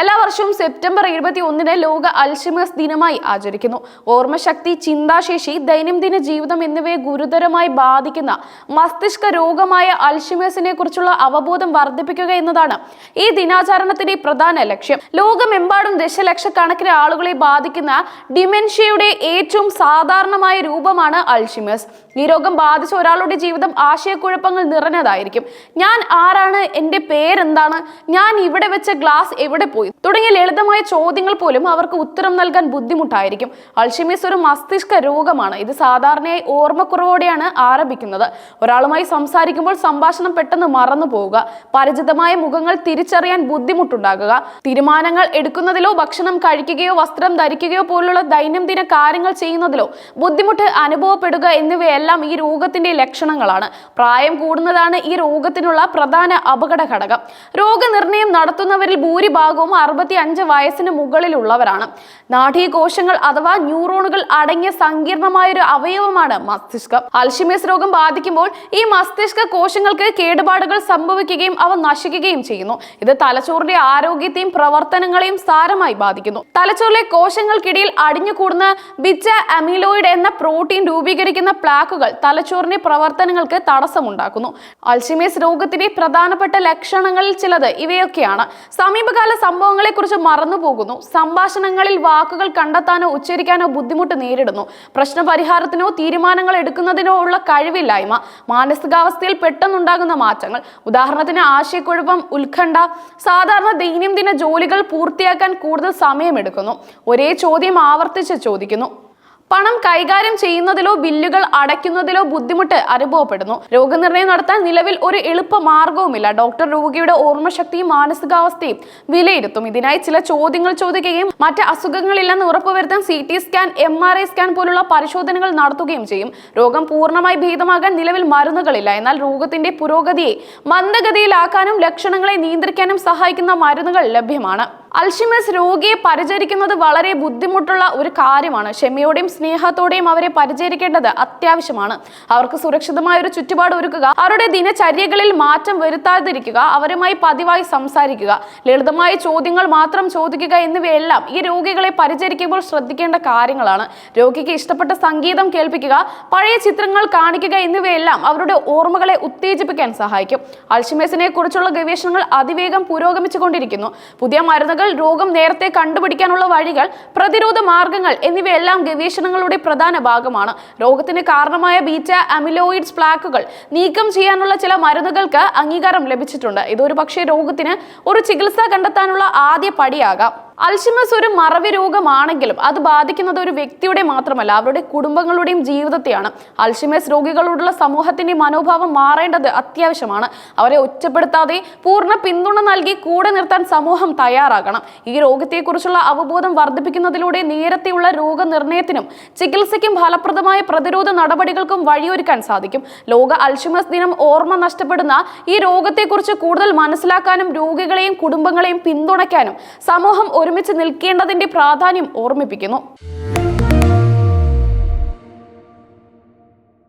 എല്ലാ വർഷവും സെപ്റ്റംബർ ഇരുപത്തി ഒന്നിന് ലോക അൽഷിമേഴ്സ് ദിനമായി ആചരിക്കുന്നു. ഓർമ്മശക്തി ചിന്താശേഷി ദൈനംദിന ജീവിതം എന്നിവയെ ഗുരുതരമായി ബാധിക്കുന്ന മസ്തിഷ്ക രോഗമായ അൽഷിമേഴ്സിനെ കുറിച്ചുള്ള അവബോധം വർദ്ധിപ്പിക്കുക എന്നതാണ് ഈ ദിനാചരണത്തിന്റെ പ്രധാന ലക്ഷ്യം. ലോകമെമ്പാടും ദശലക്ഷക്കണക്കിന് ആളുകളെ ബാധിക്കുന്ന ഡിമെൻഷ്യയുടെ ഏറ്റവും സാധാരണമായ രൂപമാണ് അൽഷിമേഴ്സ്. ഈ രോഗം ബാധിച്ച ഒരാളുടെ ജീവിതം ആശയക്കുഴപ്പങ്ങൾ നിറഞ്ഞതായിരിക്കും. ഞാൻ ആരാണ്? എന്റെ പേരെന്താണ്? ഞാൻ ഇവിടെ വെച്ച ഗ്ലാസ് എവിടെ പോയി? തുടങ്ങിയ ലളിതമായ ചോദ്യങ്ങൾ പോലും അവർക്ക് ഉത്തരം നൽകാൻ ബുദ്ധിമുട്ടായിരിക്കും. അൾഷിമീസ് ഒരു മസ്തിഷ്ക രോഗമാണ്. ഇത് സാധാരണയായി ഓർമ്മക്കുറവോടെയാണ് ആരംഭിക്കുന്നത്. ഒരാളുമായി സംസാരിക്കുമ്പോൾ സംഭാഷണം പെട്ടെന്ന് മറന്നു പോവുക. പരിചിതമായ മുഖങ്ങൾ തിരിച്ചറിയാൻ ബുദ്ധിമുട്ടുണ്ടാകുക. തീരുമാനങ്ങൾ എടുക്കുന്നതിലോ ഭക്ഷണം കഴിക്കുകയോ വസ്ത്രം ധരിക്കുകയോ പോലുള്ള ദൈനംദിന കാര്യങ്ങൾ ചെയ്യുന്നതിലോ ബുദ്ധിമുട്ട് അനുഭവപ്പെടുക എന്നിവയെല്ലാം ഈ രോഗത്തിന്റെ ലക്ഷണങ്ങളാണ്. പ്രായം കൂടുന്നതാണ് ഈ രോഗത്തിനുള്ള പ്രധാന അപകട ഘടകം രോഗനിർണയം നടത്തുന്നവരിൽ ഭൂരിഭാഗവും അറുപത്തി അഞ്ച് വയസ്സിന് മുകളിലുള്ളവരാണ്. നാഡീകോശങ്ങൾ അഥവാ ന്യൂറോണുകൾ അടങ്ങിയ സങ്കീർണമായ ഒരു അവയവമാണ് മസ്തിഷ്കം. അൽഷിമേസ് രോഗം ബാധിക്കുമ്പോൾ ഈ മസ്തിഷ്ക കോശങ്ങൾക്ക് കേടുപാടുകൾ സംഭവിക്കുകയും അവ നശിക്കുകയും ചെയ്യുന്നു. ഇത് തലച്ചോറിന്റെ ആരോഗ്യത്തെയും പ്രവർത്തനങ്ങളെയും സാരമായി ബാധിക്കുന്നു. തലച്ചോറിലെ കോശങ്ങൾക്കിടയിൽ അടിഞ്ഞുകൂടുന്ന ബിച്ച അമിലോയിഡ് എന്ന പ്രോട്ടീൻ രൂപീകരിക്കുന്ന പ്ലാക്കുകൾ തലച്ചോറിന്റെ പ്രവർത്തനങ്ങൾക്ക് തടസ്സമുണ്ടാക്കുന്നു. അൽഷിമേസ് രോഗത്തിന്റെ പ്രധാനപ്പെട്ട ലക്ഷണങ്ങളിൽ ചിലത് ഇവയൊക്കെയാണ്. സമീപകാല സംഭവങ്ങളെ കുറിച്ച് മറന്നുപോകുന്നു സംഭാഷണങ്ങളിൽ വാക്കുകൾ കണ്ടെത്താനോ ഉച്ചരിക്കാനോ ബുദ്ധിമുട്ട് നേരിടുന്നു. പ്രശ്നപരിഹാരത്തിനോ തീരുമാനങ്ങൾ എടുക്കുന്നതിനോ ഉള്ള കഴിവില്ലായ്മ മാനസികാവസ്ഥയിൽ പെട്ടെന്നുണ്ടാകുന്ന മാറ്റങ്ങൾ ഉദാഹരണത്തിന് ആശയക്കുഴപ്പം ഉത്കണ്ഠ സാധാരണ ദൈനംദിന ജോലികൾ പൂർത്തിയാക്കാൻ കൂടുതൽ സമയമെടുക്കുന്നു. ഒരേ ചോദ്യം ആവർത്തിച്ച് ചോദിക്കുന്നു. പണം കൈകാര്യം ചെയ്യുന്നതിലോ ബില്ലുകൾ അടയ്ക്കുന്നതിലോ ബുദ്ധിമുട്ട് അനുഭവപ്പെടുന്നു. രോഗനിർണയം നടത്താൻ നിലവിൽ ഒരു എളുപ്പ മാർഗവുമില്ല ഡോക്ടർ രോഗിയുടെ ഓർമ്മശക്തിയും മാനസികാവസ്ഥയും വിലയിരുത്തും. ഇതിനായി ചില ചോദ്യങ്ങൾ ചോദിക്കുകയും മറ്റ് അസുഖങ്ങളില്ലെന്ന് ഉറപ്പുവരുത്താൻ C T scan M R I scan പോലുള്ള പരിശോധനകൾ നടത്തുകയും ചെയ്യും. രോഗം പൂർണമായി ഭേദമാകാൻ നിലവിൽ മരുന്നുകളില്ല. എന്നാൽ രോഗത്തിന്റെ പുരോഗതിയെ മന്ദഗതിയിലാക്കാനും ലക്ഷണങ്ങളെ നിയന്ത്രിക്കാനും സഹായിക്കുന്ന മരുന്നുകൾ ലഭ്യമാണ്. അൽഷിമസ് രോഗിയെ പരിചരിക്കുന്നത് വളരെ ബുദ്ധിമുട്ടുള്ള ഒരു കാര്യമാണ്. ക്ഷമയോടെയും സ്നേഹത്തോടെയും അവരെ പരിചരിക്കേണ്ടത് അത്യാവശ്യമാണ്. അവർക്ക് സുരക്ഷിതമായ ഒരു ചുറ്റുപാട് ഒരുക്കുക അവരുടെ ദിനചര്യകളിൽ മാറ്റം വരുത്താതിരിക്കുക അവരുമായി പതിവായി സംസാരിക്കുക ലളിതമായ ചോദ്യങ്ങൾ മാത്രം ചോദിക്കുക എന്നിവയെല്ലാം ഈ രോഗികളെ പരിചരിക്കുമ്പോൾ ശ്രദ്ധിക്കേണ്ട കാര്യങ്ങളാണ്. രോഗിക്ക് ഇഷ്ടപ്പെട്ട സംഗീതം കേൾപ്പിക്കുക പഴയ ചിത്രങ്ങൾ കാണിക്കുക എന്നിവയെല്ലാം അവരുടെ ഓർമ്മകളെ ഉത്തേജിപ്പിക്കാൻ സഹായിക്കും. അൽഷിമേസിനെ കുറിച്ചുള്ള ഗവേഷണങ്ങൾ അതിവേഗം പുരോഗമിച്ചുകൊണ്ടിരിക്കുന്നു. പുതിയ മരുന്നുകൾ രോഗം നേരത്തെ കണ്ടുപിടിക്കാനുള്ള വഴികൾ പ്രതിരോധ മാർഗങ്ങൾ എന്നിവയെല്ലാം ഗവേഷണങ്ങളുടെ പ്രധാന ഭാഗമാണ്. രോഗത്തിന് കാരണമായ ബീറ്റ അമിലോയിഡ്സ് പ്ലാക്കുകൾ നീക്കം ചെയ്യാനുള്ള ചില മരുന്നുകൾക്ക് അംഗീകാരം ലഭിച്ചിട്ടുണ്ട്. ഇതൊരു പക്ഷേ രോഗത്തിന് ഒരു ചികിത്സ കണ്ടെത്താനുള്ള ആദ്യ പടിയാകാം. അൽഷിമസ് ഒരു മറവി രോഗമാണെങ്കിലും അത് ബാധിക്കുന്നത് ഒരു വ്യക്തിയുടെ മാത്രമല്ല അവരുടെ കുടുംബങ്ങളുടെയും ജീവിതത്തെയാണ്. അൽഷിമസ് രോഗികളോടുള്ള സമൂഹത്തിന്റെ മനോഭാവം മാറേണ്ടത് അത്യാവശ്യമാണ്. അവരെ ഒറ്റപ്പെടുത്താതെ പൂർണ പിന്തുണ നൽകി കൂടെ നിർത്താൻ സമൂഹം തയ്യാറാകണം. ഈ രോഗത്തെക്കുറിച്ചുള്ള അവബോധം വർദ്ധിപ്പിക്കുന്നതിലൂടെ നേരത്തെയുള്ള രോഗനിർണയത്തിനും ചികിത്സയ്ക്കും ഫലപ്രദമായ പ്രതിരോധ നടപടികൾക്കും വഴിയൊരുക്കാൻ സാധിക്കും. ലോക അൽഷിമസ് ദിനം ഓർമ്മ നഷ്ടപ്പെടുന്ന ഈ രോഗത്തെക്കുറിച്ച് കൂടുതൽ മനസ്സിലാക്കാനും രോഗികളെയും കുടുംബങ്ങളെയും പിന്തുണയ്ക്കാനും സമൂഹം ഒരുമിച്ച് നിൽക്കേണ്ടതിന്റെ പ്രാധാന്യം ഓർമ്മിപ്പിക്കുന്നു.